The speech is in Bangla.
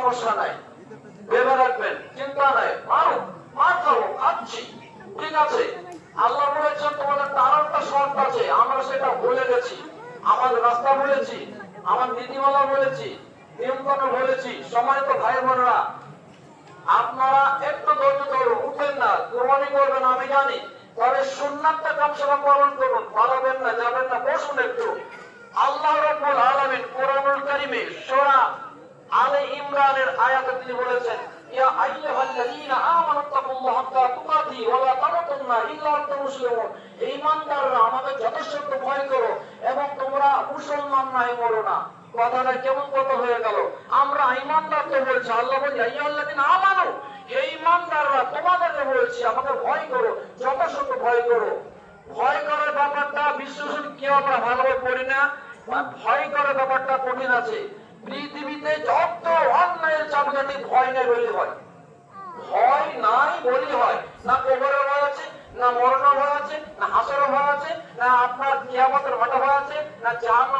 সমস্যা নাই। ভেবে রাখবেন, চিন্তা নাই। মারো, মার খাব, খাচ্ছি। ঠিক আছে? আল্লাহ বলেছেন, তোমাদের তার একটা শর্ত আছে, আমরা সেটা ভুলে গেছি। আমাদের রাস্তা বলেছি, আমার নীতিমালা বলেছি, নিয়মকানুন বলেছি, সময় তো ভাই বোনরা। আপনারা একটু ধৈর্য ধরুন উঠেন না, কোরবানি করবেন, আমি জানি। তবে সুন্নাতটা কমসে কম পালন করুন, পালাবেন না, যাবেন না, বসুন একটু। আল্লাহ রাব্বুল আলামিন কোরআনুল কারীমে সূরা আলে ইমরানের আয়াতে তিনি বলেছেন, ইয়া আইয়ুহাল্লাযীনা হাক্কা তুকাতি ওয়া লা তামুতুন্না ইল্লা আনতুম মুসলিমুন। এই ইমানদাররা আমাকে ভয় করো এবং তোমরা মুসলমান নাই, মরো না। কথাটা কেমন হয়ে গেল? আমরা তো বলছি আল্লাহ আইয়ুহাল্লাযীনা আমানু ইমানদাররা তোমাদেরকে বলছি আমাকে ভয় করো ভয় করো। ভয় করার ব্যাপারটা বিশ্লেষণ কেউ আমরা ভালোভাবে পড়ি না, ভয় করার ব্যাপারটা কঠিন আছে। পৃথিবীতে যত অন্যায়ের চাপকাঠি ভয় নেই বলি হয়, ভয় নাই বলি হয়। না কবরের ভয় আছে, না মরণের ভয় আছে, না হাসরের ভয় আছে, না আপনার কিয়ামতের ভাটা ভয় আছে, না জাহান্নামের